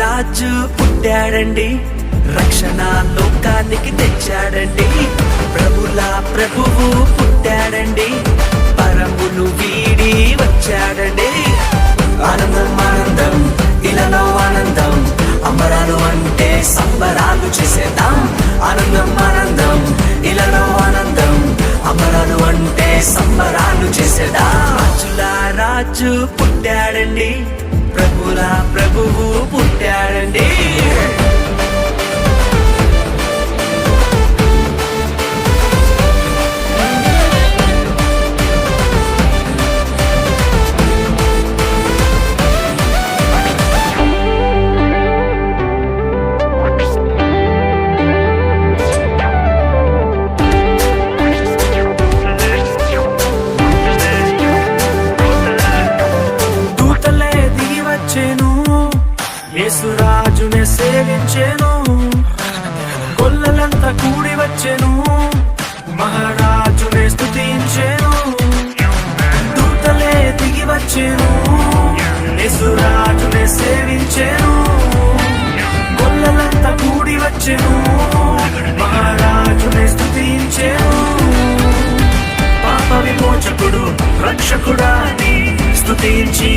రాజు పుట్టాడండి. రక్షణ లోకానికి తెచ్చాడండి. ప్రభుల ప్రభువు పుట్టాడండి. పరమును వీడి వచ్చాడండి. ఆనందం ఆనందం ఇలలో ఆనందం. అంబరాలు అంటే సంబరాలు చేసేద్దాం. ఆనందం ఆనందం ఇలలో ఆనందం. అంబరాలు అంటే సంబరాలు చేసేద్దాం. రాజుల రాజు పుట్టాడండి. ప్రభుల ప్రభువు పుట్టాడండి. స్థుతించెను వచ్చేను మహారాజునే పాప విమోచకుడు రక్షకుడా స్థుతించి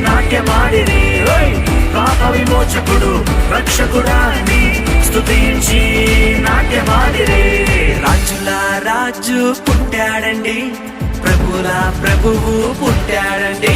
నాట్యమాడిరి ఓయ్! పాప విమోచకుడు రక్షకుడా స్థుతించి నాట్యమాడిరే రాజుల రాజు పుట్టాడండి ప్రభుల ప్రభువు పుట్టాడండి.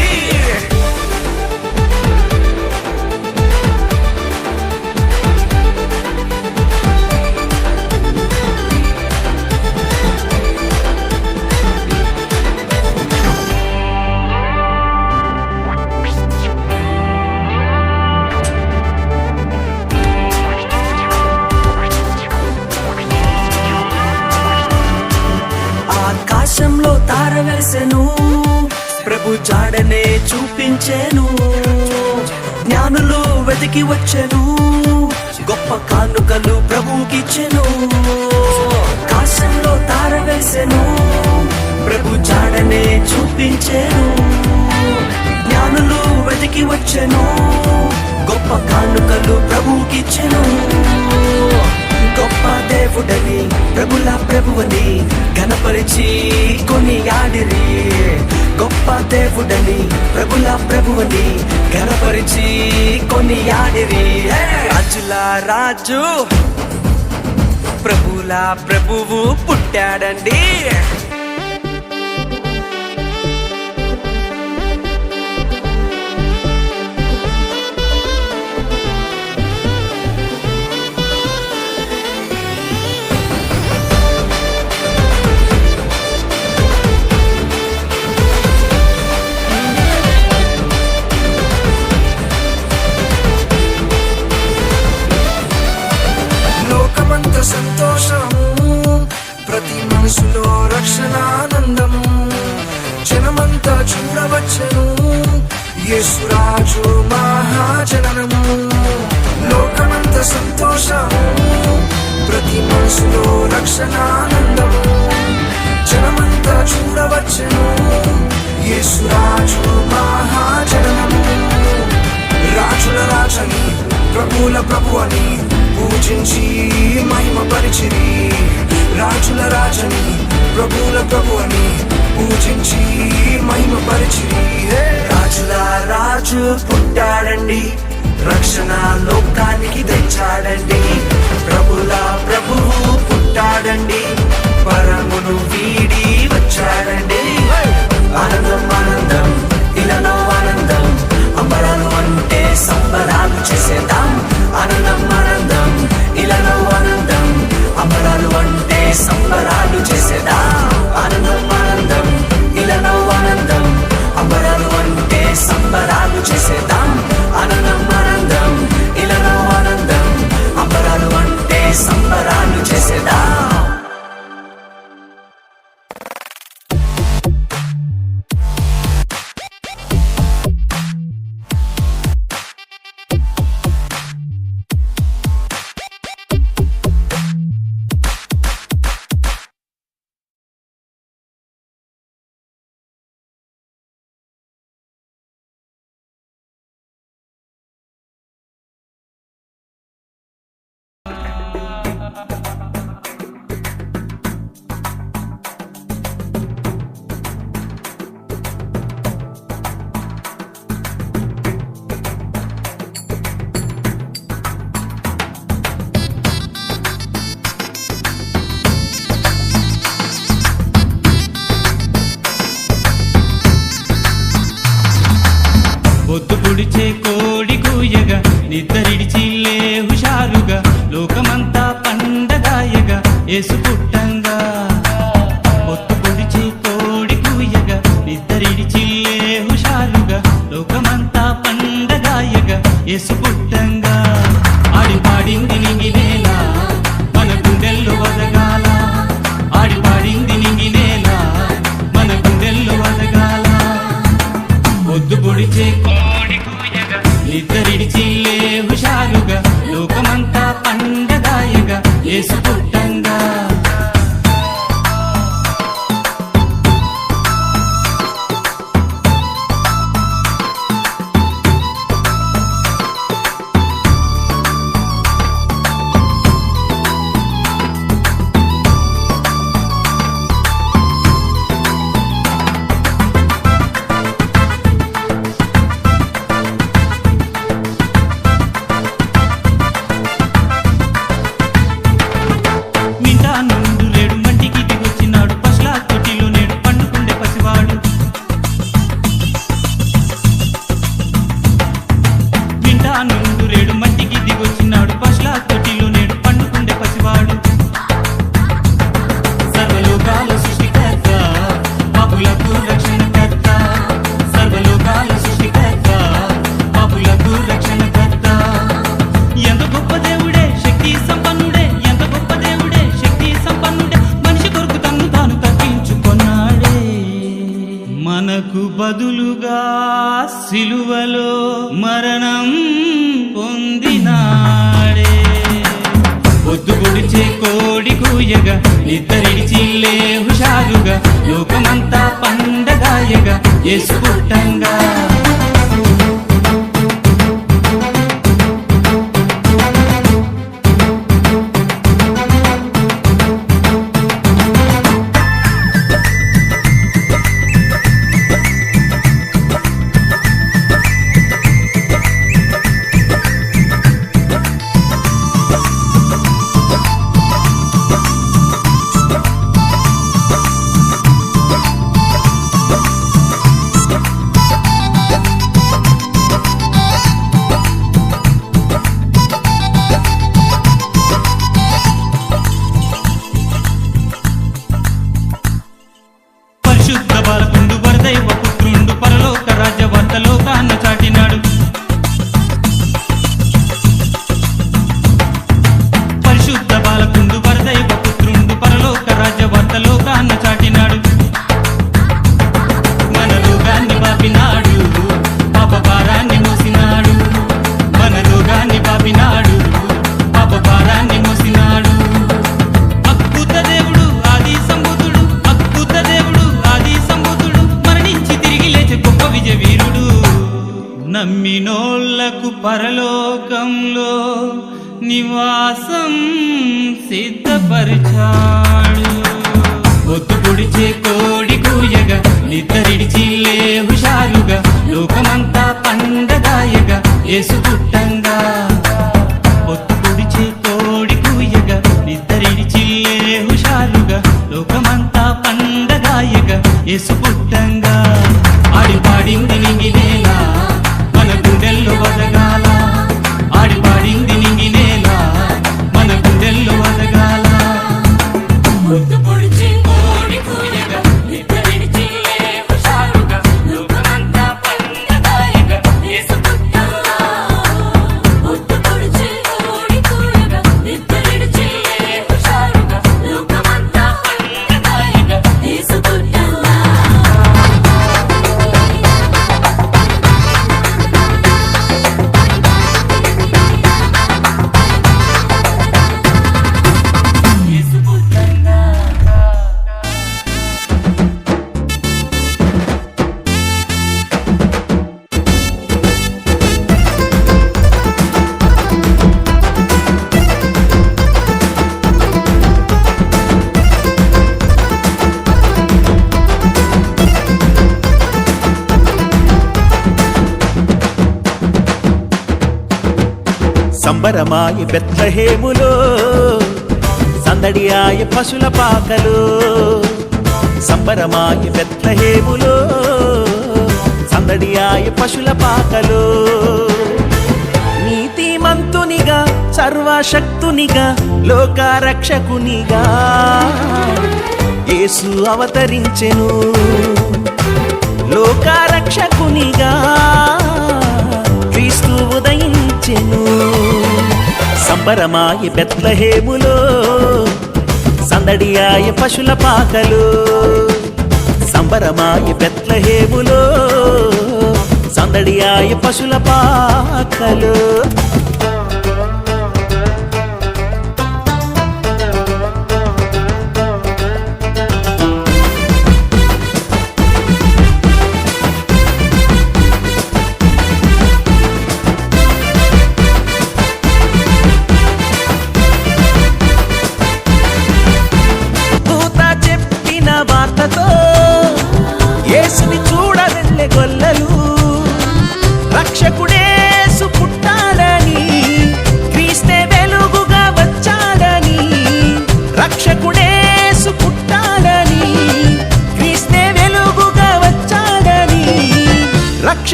జాడనే చూపించెను. జ్ఞానులు వెతికి వచ్చాను. గొప్ప కానుకలు ప్రభుకిచ్చెను కాశంలో తార ప్రభు జాడనే చూపించెను. జ్ఞానులు వెతికి వచ్చెను. గొప్ప కానుకలు ప్రభుకిచ్చెను గొప్ప దేవుడని ప్రభుల ప్రభువని ఘనపరిచి కొని ఆడిరి గొప్ప దేవుడని ప్రభుల ప్రభువని ఘనపరిచి కొని ఆడిరి రాజుల రాజు ప్రభుల ప్రభువు పుట్టాడండి. రక్షణానందము జనమంతా చూడవచ్చును. యేసురాజు మహాజననము. రాజుల రాజని ప్రభుల ప్రభు అని పూజించి మహిమ పరిచిరి రాజుల రాజని ప్రభుల ప్రభు అని పూజించి మహిమ పరిచిరి రాజుల రాజు పుట్టాడండి. రక్షణ లోకానికి తెచ్చాడండి. ప్రభుల ప్రభువు ఉంటాడండి పరమును వీడి వచ్చాడండి. ఆనందం ఆనందం ఇలలో ఆనందం. అంబరాలు అంటే సంబరాలు చేసేద్దాం. ఆనందం ఆనందం ఇలలో ఆనందం. అంబరాలు అంటే సంబరాలు చేసేద్దాం. మరణకు బదులుగా సిలువలో మరణం పొందినాడే. పొద్దు గుడిచే కోడి కూయగా ఇద్దరి చిల్లే హుషారుగా లోకమంతా పండగాయగా ఎసుకుంటంగా వాళ్ళిద్దరిడి చీలే హుషారుగా లోకమంతా పండగాయగా ఏసు పుట్టంగా. పొత్తు పొడిచే కోడి కూయగా నిద్దరిడి చిల్లే హుషారుగా ఏసు పుట్టంగా. ఆడి పాడింది నింగిలే సంబరమాయ పెత్తహేములో సందడి ఆయ పశుల పాకలు సంబరమాయ పెత్తహేములో సందడి ఆయ పశుల పాకలు. నీతిమంతునిగా సర్వశక్తునిగా లోకారక్షకునిగా యేసు అవతరించెను. లోకారక్షకునిగా సంబరమాయ బెత్లహేములో సందడియాయ పశుల పాకలు సంబరమాయ బెత్లహేములో సందడియాయ పశుల పాకలు.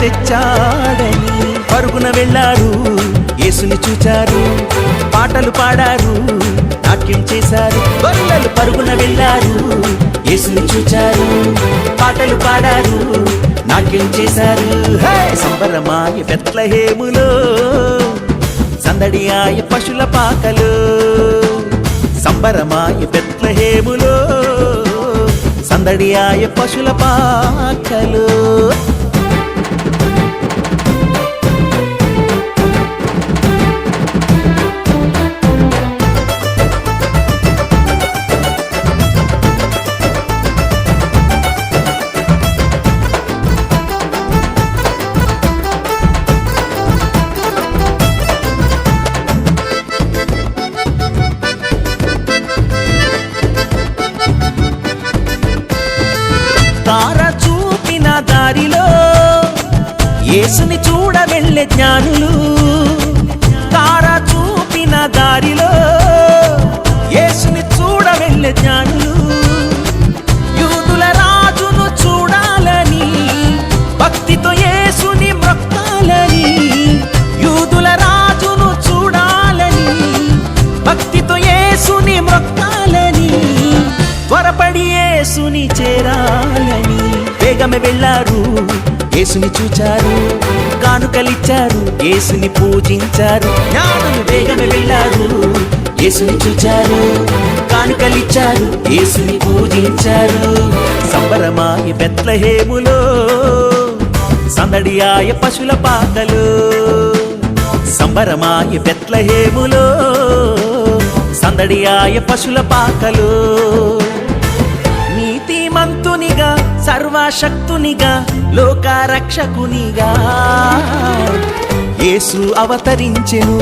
తెచ్చాడని. పరుగున వెళ్ళారు యేసుని చూచారు పాటలు పాడారు నాట్యం చేశారు. గొల్లలు పరుగున వెళ్ళారు యేసుని చూచారు పాటలు పాడారు నాట్యం చేశారు. హే! సంబరమాయ బెత్లహేములో సందడియాయ పశుల పాకలు సంబరమాయ బెత్లహేములో ఆయ పశుల పాకలు. యేసుని చూడ వెళ్ళే జ్ఞానులు. తార చూపిన దారిలో యేసుని చూడ వెళ్ళే జ్ఞానులు. యూదుల రాజును చూడాలని భక్తితో యేసుని మొక్కాలని యూదుల రాజును చూడాలని భక్తితో యేసుని మొక్కాలని త్వరపడి యేసుని చేరాలని వేగమే వెళ్ళారు. యేసుని చూచారు కానుకలిచ్చారు యేసుని పూజించారు జ్ఞానులు వేగమే వెళ్ళారు. యేసుని చూచారు కానుకలిచ్చారు యేసుని పూజించారు. సంబరమాయ బెత్లహేములో సందడియాయ పశుల పాకలు సంబరమాయ బెత్లహేములో సందడియాయ పశుల పాకలు సర్వశక్తునిగా లోకారక్షకునిగా. యేసు అవతరించెను.